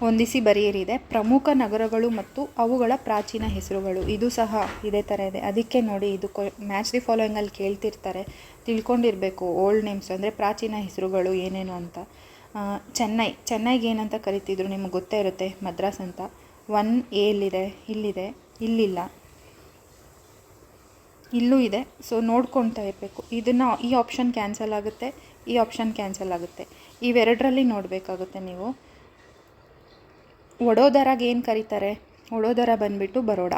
ಹೊಂದಿಸಿ ಬರೆಯಿರಿದೆ ಪ್ರಮುಖ ನಗರಗಳು ಮತ್ತು ಅವುಗಳ ಪ್ರಾಚೀನ ಹೆಸರುಗಳು. ಇದು ಸಹ ಇದೇ ಥರ ಇದೆ. ಅದಕ್ಕೆ ನೋಡಿ ಇದು ಕೊ ಮ್ಯಾಚ್ ದಿ ಫಾಲೋಯಿಂಗಲ್ಲಿ ಕೇಳ್ತಿರ್ತಾರೆ. ತಿಳ್ಕೊಂಡಿರಬೇಕು ಓಲ್ಡ್ ನೇಮ್ಸ್ ಅಂದರೆ ಪ್ರಾಚೀನ ಹೆಸರುಗಳು ಏನೇನು ಅಂತ. ಚೆನ್ನೈ. ಚೆನ್ನೈಗೆ ಏನಂತ ಕರಿತಿದ್ರು ನಿಮಗೆ ಗೊತ್ತೇ ಇರುತ್ತೆ ಮದ್ರಾಸ್ ಅಂತ. ಒನ್ ಎಲ್ಲಿದೆ? ಇಲ್ಲಿದೆ, ಇಲ್ಲಿಲ್ಲ. ಇಲ್ಲೂ ಇದೆ. ಸೊ ನೋಡ್ಕೊತಾ ಇರಬೇಕು. ಇದನ್ನು ಈ ಆಪ್ಷನ್ ಕ್ಯಾನ್ಸಲ್ ಆಗುತ್ತೆ, ಈ ಆಪ್ಷನ್ ಕ್ಯಾನ್ಸಲ್ ಆಗುತ್ತೆ. ಇವೆರಡರಲ್ಲಿ ನೋಡಬೇಕಾಗುತ್ತೆ ನೀವು. ವಡೋದರಾಗೆ ಏನು ಕರೀತಾರೆ? ವಡೋದರ ಬಂದುಬಿಟ್ಟು ಬರೋಡಾ.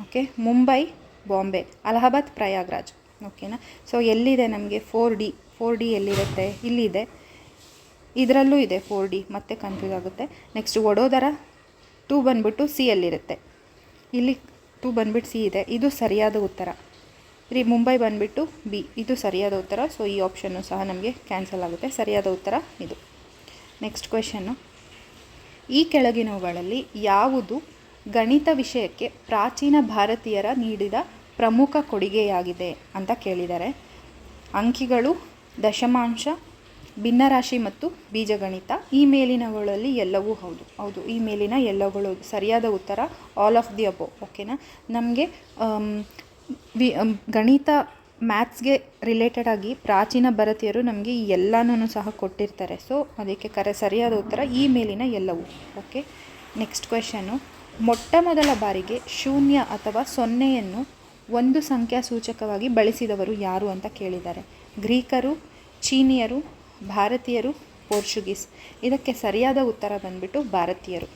ಓಕೆ ಮುಂಬೈ, ಬಾಂಬೆ, ಅಲಹಾಬಾದ್, ಪ್ರಯಾಗ್ರಾಜ್. ಓಕೆನಾ ಸೊ ಎಲ್ಲಿದೆ ನಮಗೆ? ಫೋರ್ ಡಿ ಫೋರ್ ಡಿ ಎಲ್ಲಿರುತ್ತೆ? ಇಲ್ಲಿದೆ. ಇದರಲ್ಲೂ ಇದೆ ಫೋರ್ ಡಿ ಮತ್ತೆ ಕನ್ಫ್ಯೂಸ್ ಆಗುತ್ತೆ. ನೆಕ್ಸ್ಟ್ ವಡೋದರ ಟೂ ಬಂದ್ಬಿಟ್ಟು ಸಿ ಅಲ್ಲಿರುತ್ತೆ. ಇಲ್ಲಿ ಟೂ ಬಂದ್ಬಿಟ್ಟು ಸಿ ಇದೆ. ಇದು ಸರಿಯಾದ ಉತ್ತರ. ರೀ ಮುಂಬೈ ಬಂದುಬಿಟ್ಟು ಬಿ. ಇದು ಸರಿಯಾದ ಉತ್ತರ. ಸೊ ಈ ಆಪ್ಷನ್ನು ಸಹ ನಮಗೆ ಕ್ಯಾನ್ಸಲ್ ಆಗುತ್ತೆ. ಸರಿಯಾದ ಉತ್ತರ ಇದು. ನೆಕ್ಸ್ಟ್ ಕ್ವೆಶನ್ನು ಈ ಕೆಳಗಿನವುಗಳಲ್ಲಿ ಯಾವುದು ಗಣಿತ ವಿಷಯಕ್ಕೆ ಪ್ರಾಚೀನ ಭಾರತೀಯರ ನೀಡಿದ ಪ್ರಮುಖ ಕೊಡುಗೆಯಾಗಿದೆ ಅಂತ ಕೇಳಿದ್ದಾರೆ ಅಂಕಿಗಳು ದಶಮಾಂಶ ಭಿನ್ನರಾಶಿ ಮತ್ತು ಬೀಜಗಣಿತ. ಈ ಮೇಲಿನಗಳಲ್ಲಿ ಎಲ್ಲವೂ ಹೌದು. ಹೌದು, ಈ ಮೇಲಿನ ಎಲ್ಲಗಳು ಸರಿಯಾದ ಉತ್ತರ ಆಲ್ ಆಫ್ ದಿ ಅಬೋ ಓಕೆನಾ ನಮಗೆ ವಿ ಗಣಿತ ಮ್ಯಾಥ್ಸ್ಗೆ ರಿಲೇಟೆಡ್ ಆಗಿ ಪ್ರಾಚೀನ ಭಾರತೀಯರು ನಮಗೆ ಈ ಎಲ್ಲನೂ ಸಹ ಕೊಟ್ಟಿರ್ತಾರೆ. ಸೊ ಅದಕ್ಕೆ ಕರೆ, ಸರಿಯಾದ ಉತ್ತರ, ಈ ಮೇಲಿನ ಎಲ್ಲವೂ ಓಕೆ ನೆಕ್ಸ್ಟ್ ಕ್ವೆಶನು ಮೊಟ್ಟ ಮೊದಲ ಬಾರಿಗೆ ಶೂನ್ಯ ಅಥವಾ ಸೊನ್ನೆಯನ್ನು ಒಂದು ಸಂಖ್ಯಾ ಸೂಚಕವಾಗಿ ಬಳಸಿದವರು ಯಾರು ಅಂತ ಕೇಳಿದ್ದಾರೆ. ಗ್ರೀಕರು, ಚೀನಿಯರು ಭಾರತೀಯರು ಪೋರ್ಚುಗೀಸ್. ಇದಕ್ಕೆ ಸರಿಯಾದ ಉತ್ತರ ಬಂದ್ಬಿಟ್ಟು ಭಾರತೀಯರು.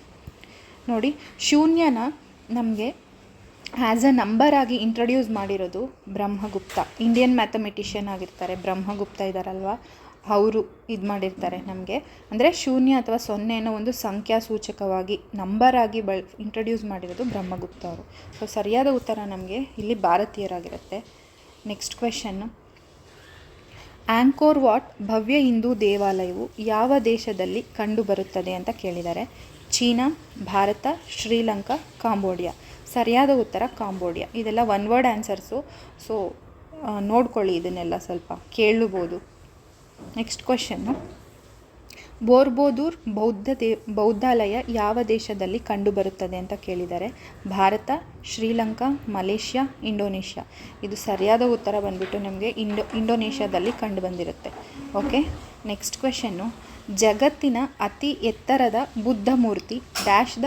ನೋಡಿ, ಶೂನ್ಯನ ನಮಗೆ ಆ್ಯಸ್ ಅ ಆಗಿ ಇಂಟ್ರೊಡ್ಯೂಸ್ ಮಾಡಿರೋದು ಬ್ರಹ್ಮಗುಪ್ತ. ಇಂಡಿಯನ್ ಮ್ಯಾಥಮೆಟಿಷಿಯನ್ ಆಗಿರ್ತಾರೆ, ಬ್ರಹ್ಮಗುಪ್ತ ಇದ್ದಾರಲ್ವ ಅವರು ಇದು ಮಾಡಿರ್ತಾರೆ ನಮಗೆ. ಅಂದರೆ ಶೂನ್ಯ ಅಥವಾ ಸೊನ್ನೆಯನ್ನು ಒಂದು ಸಂಖ್ಯಾ ಸೂಚಕವಾಗಿ ನಂಬರ್ ಆಗಿ ಬಳ ಇಂಟ್ರೊಡ್ಯೂಸ್ ಮಾಡಿರೋದು ಬ್ರಹ್ಮಗುಪ್ತ ಅವರು ಸೊ ಸರಿಯಾದ ಉತ್ತರ ನಮಗೆ ಇಲ್ಲಿ ಭಾರತೀಯರಾಗಿರುತ್ತೆ. ನೆಕ್ಸ್ಟ್ ಕ್ವೆಶನ್ನು ಆಂಕೋರ್ ವಾಟ್ ಭವ್ಯ ಹಿಂದೂ ದೇವಾಲಯವು ಯಾವ ದೇಶದಲ್ಲಿ ಕಂಡುಬರುತ್ತದೆ ಅಂತ ಕೇಳಿದ್ದಾರೆ ಚೀನಾ, ಭಾರತ, ಶ್ರೀಲಂಕಾ, ಕಾಂಬೋಡಿಯಾ. ಸರಿಯಾದ ಉತ್ತರ ಕಾಂಬೋಡಿಯಾ. ಇದೆಲ್ಲ ಒನ್ ವರ್ಡ್ ಆನ್ಸರ್ಸು ಸೊ ನೋಡ್ಕೊಳ್ಳಿ ಇದನ್ನೆಲ್ಲ ಸ್ವಲ್ಪ. ಕೇಳಬಹುದು. ನೆಕ್ಸ್ಟ್ ಕ್ವಶನ್ನು ಬೋರ್ಬೋದೂರ್ ಬೌದ್ಧ ದೇ ಬೌದ್ಧಾಲಯ ಯಾವ ದೇಶದಲ್ಲಿ ಕಂಡುಬರುತ್ತದೆ ಅಂತ ಕೇಳಿದ್ದಾರೆ ಭಾರತ, ಶ್ರೀಲಂಕಾ, ಮಲೇಷ್ಯಾ, ಇಂಡೋನೇಷ್ಯಾ. ಇದು ಸರಿಯಾದ ಉತ್ತರ ಬಂದ್ಬಿಟ್ಟು ನಮಗೆ ಇಂಡೋ, ಇಂಡೋನೇಷ್ಯಾದಲ್ಲಿ ಕಂಡುಬಂದಿರುತ್ತೆ. ಓಕೆ? ನೆಕ್ಸ್ಟ್ ಕ್ವೆಶನ್ನು ಜಗತ್ತಿನ ಅತಿ ಎತ್ತರದ ಬುದ್ಧ ಮೂರ್ತಿ ಡ್ಯಾಶ್ ದ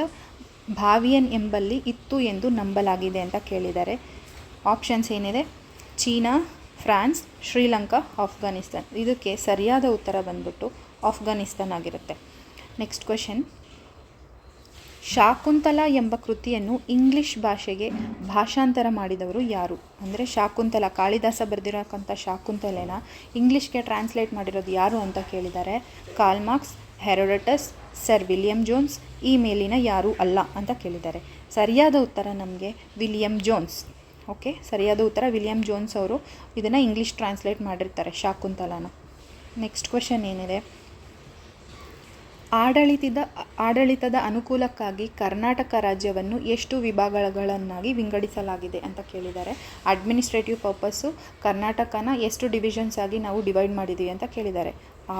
ಭಾವಿಯನ್ ಎಂಬಲ್ಲಿ ಇತ್ತು ಎಂದು ನಂಬಲಾಗಿದೆ ಅಂತ ಕೇಳಿದ್ದಾರೆ ಆಪ್ಷನ್ಸ್ ಏನಿದೆ? China, France, Sri Lanka, Afghanistan. ಇದಕ್ಕೆ ಸರಿಯಾದ ಉತ್ತರ ಬಂದ್ಬಿಟ್ಟು ಆಫ್ಘಾನಿಸ್ತಾನ್ ಆಗಿರುತ್ತೆ ನೆಕ್ಸ್ಟ್ ಕ್ವೆಶನ್ ಶಾಕುಂತಲ ಎಂಬ ಕೃತಿಯನ್ನು ಇಂಗ್ಲಿಷ್ ಭಾಷೆಗೆ ಭಾಷಾಂತರ ಮಾಡಿದವರು ಯಾರು? ಅಂದರೆ ಶಾಕುಂತಲ, ಕಾಳಿದಾಸ ಬರೆದಿರೋಕ್ಕಂಥ ಶಾಕುಂತಲೆನ? ಇಂಗ್ಲೀಷ್ಗೆ ಟ್ರಾನ್ಸ್ಲೇಟ್ ಮಾಡಿರೋದು ಯಾರು ಅಂತ ಕೇಳಿದ್ದಾರೆ Karl Marx Herodotus sir William Jones ಈ ಮೇಲಿನ ಯಾರು ಅಲ್ಲ ಅಂತ ಕೇಳಿದ್ದಾರೆ ಸರಿಯಾದ ಉತ್ತರ ನಮಗೆ ವಿಲಿಯಂ ಜೋನ್ಸ್ ಓಕೆ ಸರಿಯಾದ ಉತ್ತರ ವಿಲಿಯಂ ಜೋನ್ಸ್ ಅವರು ಇದನ್ನು ಇಂಗ್ಲೀಷ್ ಟ್ರಾನ್ಸ್ಲೇಟ್ ಮಾಡಿರ್ತಾರೆ ಶಾಕುಂತಲನ. ನೆಕ್ಸ್ಟ್ ಕ್ವೆಶನ್ ಏನಿದೆ? ಆಡಳಿತದ ಆಡಳಿತದ ಅನುಕೂಲಕ್ಕಾಗಿ ಕರ್ನಾಟಕ ರಾಜ್ಯವನ್ನು ಎಷ್ಟು ವಿಭಾಗಗಳನ್ನಾಗಿ ವಿಂಗಡಿಸಲಾಗಿದೆ ಅಂತ ಕೇಳಿದ್ದಾರೆ. ಅಡ್ಮಿನಿಸ್ಟ್ರೇಟಿವ್ ಪರ್ಪಸ್ಸು ಕರ್ನಾಟಕನ ಎಷ್ಟು ಡಿವಿಷನ್ಸ್ ಆಗಿ ನಾವು ಡಿವೈಡ್ ಮಾಡಿದ್ದೀವಿ ಅಂತ ಕೇಳಿದ್ದಾರೆ.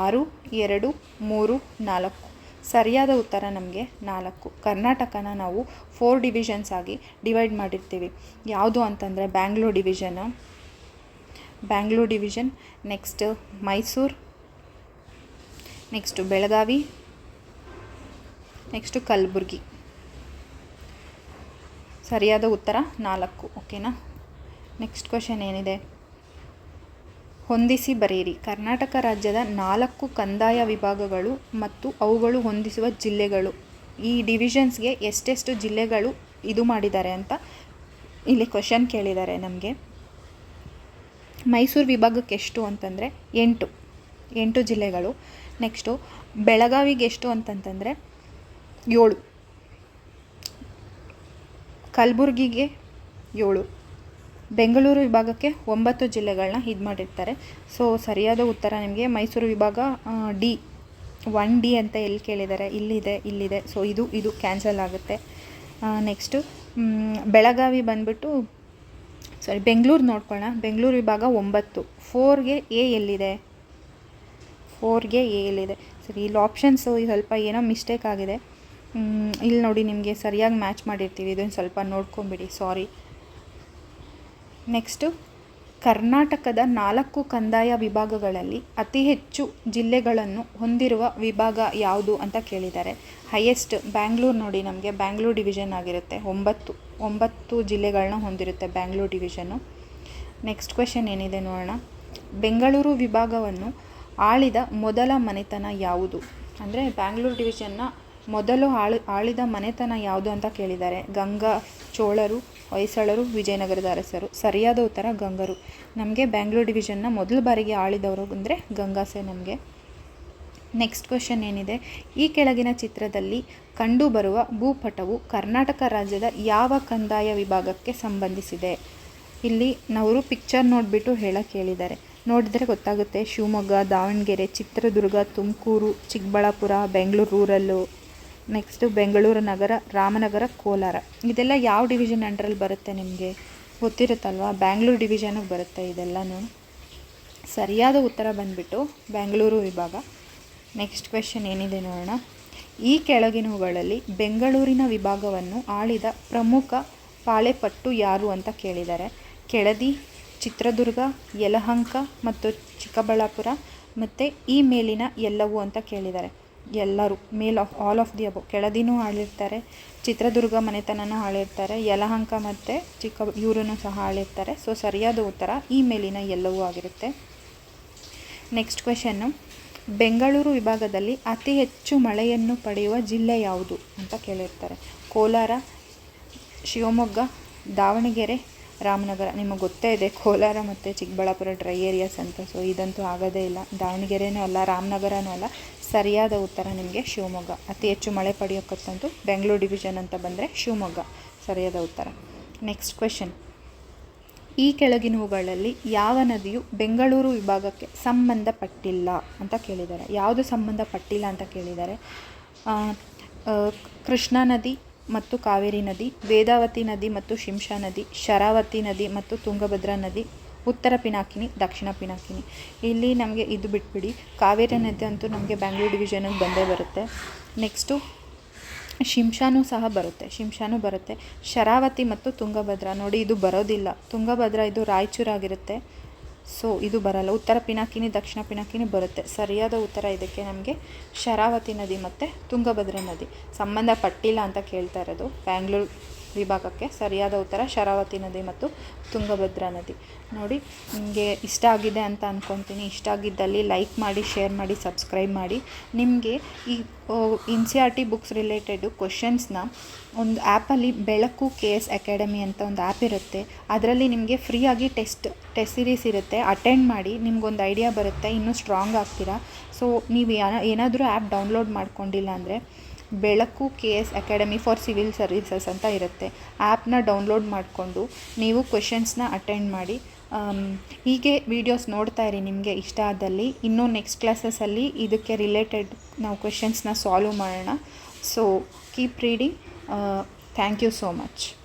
ಆರು, ಎರಡು, ಮೂರು, ನಾಲ್ಕು. ಸರಿಯಾದ ಉತ್ತರ ನಮಗೆ ನಾಲ್ಕು. ಕರ್ನಾಟಕನ ನಾವು ಫೋರ್ ಡಿವಿಷನ್ಸ್ ಆಗಿ ಡಿವೈಡ್ ಮಾಡಿರ್ತೀವಿ. ಯಾವುದು ಅಂತಂದರೆ Bangalore division Bangalore division next Mysuru next Belagavi next Kalaburagi. ಸರಿಯಾದ ಉತ್ತರ? ನಾಲ್ಕು. ಓಕೆನಾ? ನೆಕ್ಸ್ಟ್ ಕ್ವಶನ್ ಏನಿದೆ? ಹೊಂದಿಸಿ ಬರೆಯಿರಿ. ಕರ್ನಾಟಕ ರಾಜ್ಯದ ನಾಲ್ಕು ಕಂದಾಯ ವಿಭಾಗಗಳು ಮತ್ತು ಅವುಗಳು ಹೊಂದಿಸುವ ಜಿಲ್ಲೆಗಳು. ಈ ಡಿವಿಷನ್ಸ್ಗೆ ಎಷ್ಟೆಷ್ಟು ಜಿಲ್ಲೆಗಳು ಇದು ಮಾಡಿದ್ದಾರೆ ಅಂತ ಇಲ್ಲಿ ಕ್ವಶನ್ ಕೇಳಿದ್ದಾರೆ ನಮಗೆ. ಮೈಸೂರು ವಿಭಾಗಕ್ಕೆ ಎಷ್ಟು ಅಂತಂದರೆ ಎಂಟು. ಎಂಟು ಜಿಲ್ಲೆಗಳು. ನೆಕ್ಸ್ಟು ಬೆಳಗಾವಿಗೆ ಎಷ್ಟು ಅಂತಂತಂದರೆ ಏಳು. ಕಲಬುರ್ಗಿಗೆ ಏಳು. ಬೆಂಗಳೂರು ವಿಭಾಗಕ್ಕೆ ಒಂಬತ್ತು ಜಿಲ್ಲೆಗಳನ್ನ ಇದು ಮಾಡಿರ್ತಾರೆ. ಸೊ ಸರಿಯಾದ ಉತ್ತರ ನಿಮಗೆ ಮೈಸೂರು ವಿಭಾಗ ಡಿ. ಒನ್ ಡಿ ಅಂತ ಎಲ್ಲಿ ಕೇಳಿದ್ದಾರೆ ಇಲ್ಲಿದೆ ಇಲ್ಲಿದೆ. ಸೊ ಇದು ಇದು ಕ್ಯಾನ್ಸಲ್ ಆಗುತ್ತೆ. ನೆಕ್ಸ್ಟು ಬೆಳಗಾವಿ ಬಂದುಬಿಟ್ಟು ಸಾರಿ ಬೆಂಗಳೂರು ನೋಡ್ಕೊಳ್ಳೋಣ ಬೆಂಗಳೂರು ವಿಭಾಗ ಒಂಬತ್ತು. ಫೋರ್ಗೆ ಎ ಎಲ್ಲಿದೆ? ಫೋರ್ಗೆ ಎ ಎಲ್ಲಿದೆ? ಸರಿ, ಇಲ್ಲಿ ಆಪ್ಷನ್ಸು ಸ್ವಲ್ಪ ಏನೋ ಮಿಸ್ಟೇಕ್ ಆಗಿದೆ. ಇಲ್ಲಿ ನೋಡಿ ನಿಮಗೆ ಸರಿಯಾಗಿ ಮ್ಯಾಚ್ ಮಾಡಿರ್ತೀವಿ. ಇದನ್ನು ಸ್ವಲ್ಪ ನೋಡ್ಕೊಂಬಿಡಿ ಸಾರಿ ನೆಕ್ಸ್ಟು ಕರ್ನಾಟಕದ ನಾಲ್ಕು ಕಂದಾಯ ವಿಭಾಗಗಳಲ್ಲಿ ಅತಿ ಹೆಚ್ಚು ಜಿಲ್ಲೆಗಳನ್ನು ಹೊಂದಿರುವ ವಿಭಾಗ ಯಾವುದು ಅಂತ ಕೇಳಿದ್ದಾರೆ. ಹೈಯೆಸ್ಟ್ ಬ್ಯಾಂಗ್ಳೂರು ನೋಡಿ ನಮಗೆ ಬ್ಯಾಂಗ್ಳೂರು ಡಿವಿಷನ್ ಆಗಿರುತ್ತೆ. ಒಂಬತ್ತು ಒಂಬತ್ತು ಜಿಲ್ಲೆಗಳನ್ನ ಹೊಂದಿರುತ್ತೆ ಬ್ಯಾಂಗ್ಳೂರು ಡಿವಿಷನು ನೆಕ್ಸ್ಟ್ ಕ್ವೆಶನ್ ಏನಿದೆ ನೋಡೋಣ. ಬೆಂಗಳೂರು ವಿಭಾಗವನ್ನು ಆಳಿದ ಮೊದಲ ಮನೆತನ ಯಾವುದು? ಅಂದರೆ ಬ್ಯಾಂಗ್ಳೂರು ಡಿವಿಷನ್ನ ಮೊದಲು ಆಳಿ, ಆಳಿದ ಮನೆತನ ಯಾವುದು ಅಂತ ಕೇಳಿದ್ದಾರೆ ಗಂಗಾ, ಚೋಳರು, ಹೊಯ್ಸಳರು, ವಿಜಯನಗರದ ಅರಸರು. ಸರಿಯಾದ ಉತ್ತರ ಗಂಗರು. ನಮಗೆ ಬ್ಯಾಂಗ್ಳೂರು ಡಿವಿಷನ್ನ ಮೊದಲ ಬಾರಿಗೆ ಆಳಿದವರು ಅಂದರೆ ಗಂಗಾಸೆ ನಮಗೆ. ನೆಕ್ಸ್ಟ್ ಕ್ವೆಶನ್ ಏನಿದೆ? ಈ ಕೆಳಗಿನ ಚಿತ್ರದಲ್ಲಿ ಕಂಡುಬರುವ ಭೂಪಟವು ಕರ್ನಾಟಕ ರಾಜ್ಯದ ಯಾವ ಕಂದಾಯ ವಿಭಾಗಕ್ಕೆ ಸಂಬಂಧಿಸಿದೆ? ಇಲ್ಲಿ ನವರು ಪಿಕ್ಚರ್ ನೋಡಿಬಿಟ್ಟು ಹೇಳಕ್ಕೆ ಹೇಳಿದ್ದಾರೆ ನೋಡಿದರೆ ಗೊತ್ತಾಗುತ್ತೆ ಶಿವಮೊಗ್ಗ, ದಾವಣಗೆರೆ, ಚಿತ್ರದುರ್ಗ, ತುಮಕೂರು, ಚಿಕ್ಕಬಳ್ಳಾಪುರ, ಬೆಂಗಳೂರು, ರೂರಲ್ಲು. ನೆಕ್ಸ್ಟು ಬೆಂಗಳೂರು ನಗರ, ರಾಮನಗರ, ಕೋಲಾರ. ಇದೆಲ್ಲ ಯಾವ ಡಿವಿಷನ್ ಅಂಡ್ರಲ್ಲಿ ಬರುತ್ತೆ ನಿಮಗೆ? ಗೊತ್ತಿರುತ್ತಲ್ವಾ? ಬ್ಯಾಂಗ್ಳೂರು ಡಿವಿಷನಿಗೆ ಬರುತ್ತೆ ಇದೆಲ್ಲನೂ. ಸರಿಯಾದ ಉತ್ತರ ಬಂದ್ಬಿಟ್ಟು ಬೆಂಗಳೂರು ವಿಭಾಗ. ನೆಕ್ಸ್ಟ್ ಕ್ವೆಶನ್ ಏನಿದೆ ನೋಡೋಣ. ಈ ಕೆಳಗಿನವುಗಳಲ್ಲಿ ಬೆಂಗಳೂರಿನ ವಿಭಾಗವನ್ನು ಆಳಿದ ಪ್ರಮುಖ ಪಾಳೆಪಟ್ಟು ಯಾರು ಅಂತ ಕೇಳಿದ್ದಾರೆ. ಕೆಳದಿ, ಚಿತ್ರದುರ್ಗ, ಯಲಹಂಕ ಮತ್ತು ಚಿಕ್ಕಬಳ್ಳಾಪುರ ಮತ್ತು ಈ ಮೇಲಿನ ಎಲ್ಲವೂ ಅಂತ ಕೇಳಿದ್ದಾರೆ. ಎಲ್ಲರೂ, ಮೇಲ್ of, all of the above ಕೆಳದಿನೂ ಆಳಿರ್ತಾರೆ, ಚಿತ್ರದುರ್ಗ ಮನೆತನನೂ ಆಳಿರ್ತಾರೆ, ಯಲಹಂಕ ಮತ್ತು ಚಿಕ್ಕ ಇವರನ್ನು ಸಹ ಆಳಿರ್ತಾರೆ. ಸೊ ಸರಿಯಾದ ಉತ್ತರ ಈ ಮೇಲಿನ ಎಲ್ಲವೂ ಆಗಿರುತ್ತೆ. ನೆಕ್ಸ್ಟ್ ಕ್ವೆಶನ್ನು ಬೆಂಗಳೂರು ವಿಭಾಗದಲ್ಲಿ ಅತಿ ಹೆಚ್ಚು ಮಳೆಯನ್ನು ಪಡೆಯುವ ಜಿಲ್ಲೆ ಯಾವುದು? ಅಂತ ಕೇಳಿರ್ತಾರೆ. ಕೋಲಾರ, ಶಿವಮೊಗ್ಗ, ದಾವಣಗೆರೆ ರಾಮನಗರ, ನಿಮಗೆ ಗೊತ್ತೇ ಇದೆ, ಕೋಲಾರ ಮತ್ತು ಚಿಕ್ಕಬಳ್ಳಾಪುರ ಡ್ರೈ ಏರಿಯಾಸ್ ಅಂತ. ಸೊ ಇದಂತೂ ಆಗೋದೇ ಇಲ್ಲ. ದಾವಣಗೆರೆನೂ ಅಲ್ಲ, ರಾಮನಗರನೂ ಅಲ್ಲ. ಸರಿಯಾದ ಉತ್ತರ ನಿಮಗೆ ಶಿವಮೊಗ್ಗ. ಅತಿ ಹೆಚ್ಚು ಮಳೆ ಪಡೆಯೋಕ್ಕಂತೂ ಬೆಂಗಳೂರು ಡಿವಿಷನ್ ಅಂತ ಬಂದರೆ ಶಿವಮೊಗ್ಗ. ಸರಿಯಾದ ಉತ್ತರ. ನೆಕ್ಸ್ಟ್ ಕ್ವೆಶನ್ ಈ ಕೆಳಗಿನವುಗಳಲ್ಲಿ ಯಾವ ನದಿಯು ಬೆಂಗಳೂರು ವಿಭಾಗಕ್ಕೆ ಸಂಬಂಧಪಟ್ಟಿಲ್ಲ ಅಂತ ಕೇಳಿದ್ದಾರೆ. ಯಾವುದು ಸಂಬಂಧಪಟ್ಟಿಲ್ಲ ಅಂತ ಕೇಳಿದ್ದಾರೆ? ಕೃಷ್ಣಾ ನದಿ ಮತ್ತು ಕಾವೇರಿ ನದಿ, ವೇದಾವತಿ ನದಿ ಮತ್ತು ಶಿಂಷಾ ನದಿ, ಶರಾವತಿ ನದಿ ಮತ್ತು ತುಂಗಭದ್ರಾ ನದಿ, ಉತ್ತರ ಪಿನಾಕಿನಿ, ದಕ್ಷಿಣ ಪಿನಾಕಿನಿ. ಇಲ್ಲಿ ನಮಗೆ ಇದು ಬಿಟ್ಬಿಡಿ. ಕಾವೇರಿ ನದಿ ಅಂತೂ ನಮಗೆ ಬ್ಯಾಂಗ್ಳೂರು ಡಿವಿಷನಿಗೆ ಬಂದೇ ಬರುತ್ತೆ. ನೆಕ್ಸ್ಟು ಶಿಂಷಾನೂ ಸಹ ಬರುತ್ತೆ. ಶಿಂಷಾನೂ ಬರುತ್ತೆ. ಶರಾವತಿ ಮತ್ತು ತುಂಗಭದ್ರಾ ನೋಡಿ ಇದು ಬರೋದಿಲ್ಲ. ತುಂಗಭದ್ರಾ ಇದು ರಾಯಚೂರಾಗಿರುತ್ತೆ ಸೊ ಇದು ಬರಲ್ಲ. ಉತ್ತರ ಪಿನಾಕಿನಿ, ದಕ್ಷಿಣ ಪಿನಾಕಿನಿ ಬರುತ್ತೆ. ಸರಿಯಾದ ಉತ್ತರ ಇದಕ್ಕೆ ನಮಗೆ ಶರಾವತಿ ನದಿ ಮತ್ತು ತುಂಗಭದ್ರಾ ನದಿ. ಸಂಬಂಧಪಟ್ಟಿಲ್ಲ ಅಂತ ಕೇಳ್ತಾ ಇರೋದು. ಬ್ಯಾಂಗ್ಳೂರು ವಿಭಾಗಕ್ಕೆ ಸರಿಯಾದ ಉತ್ತರ ಶರಾವತಿ ನದಿ ಮತ್ತು ತುಂಗಭದ್ರಾ ನದಿ. ನೋಡಿ, ನಿಮಗೆ ಇಷ್ಟ ಆಗಿದೆ ಅಂತ ಅಂದ್ಕೊತೀನಿ ಇಷ್ಟ ಆಗಿದ್ದಲ್ಲಿ ಲೈಕ್ ಮಾಡಿ, ಶೇರ್ ಮಾಡಿ, ಸಬ್ಸ್ಕ್ರೈಬ್ ಮಾಡಿ. ನಿಮಗೆ ಈ N C R T books related ಕ್ವಶನ್ಸ್ನ ಒಂದು ಆ್ಯಪಲ್ಲಿ ಬೆಳಕು ಕೆ ಎಸ್ ಅಕಾಡೆಮಿ ಅಂತ ಒಂದು ಆ್ಯಪ್ ಇರುತ್ತೆ. ಅದರಲ್ಲಿ ನಿಮಗೆ ಫ್ರೀಯಾಗಿ ಟೆಸ್ಟ್ ಟೆಸ್ಟ್ ಸಿರೀಸ್ ಇರುತ್ತೆ. ಅಟೆಂಡ್ ಮಾಡಿ, ನಿಮ್ಗೊಂದು ಐಡಿಯಾ ಬರುತ್ತೆ. ಇನ್ನೂ ಸ್ಟ್ರಾಂಗ್ ಆಗ್ತೀರಾ? ಸೊ, ನೀವು ಏನಾದರೂ ಆ್ಯಪ್ ಡೌನ್ಲೋಡ್ ಮಾಡ್ಕೊಂಡಿಲ್ಲ ಅಂದರೆ Belaku K S academy for civil services ಅಂತ ಇರುತ್ತೆ. ಆ್ಯಪ್ನ ಡೌನ್ಲೋಡ್ ಮಾಡಿಕೊಂಡು ನೀವು ಕ್ವೆಶನ್ಸ್ನ ಅಟೆಂಡ್ ಮಾಡಿ. ಹೀಗೆ ವೀಡಿಯೋಸ್ ನೋಡ್ತಾ ಇರಿ ನಿಮಗೆ ಇಷ್ಟ ಆದಲ್ಲಿ. ಇನ್ನೂ ನೆಕ್ಸ್ಟ್ ಕ್ಲಾಸಸಲ್ಲಿ ಇದಕ್ಕೆ ರಿಲೇಟೆಡ್ ನಾವು ಕ್ವೆಶನ್ಸ್ನ ಸಾಲ್ವ್ ಮಾಡೋಣ. So, keep reading. Thank you so much.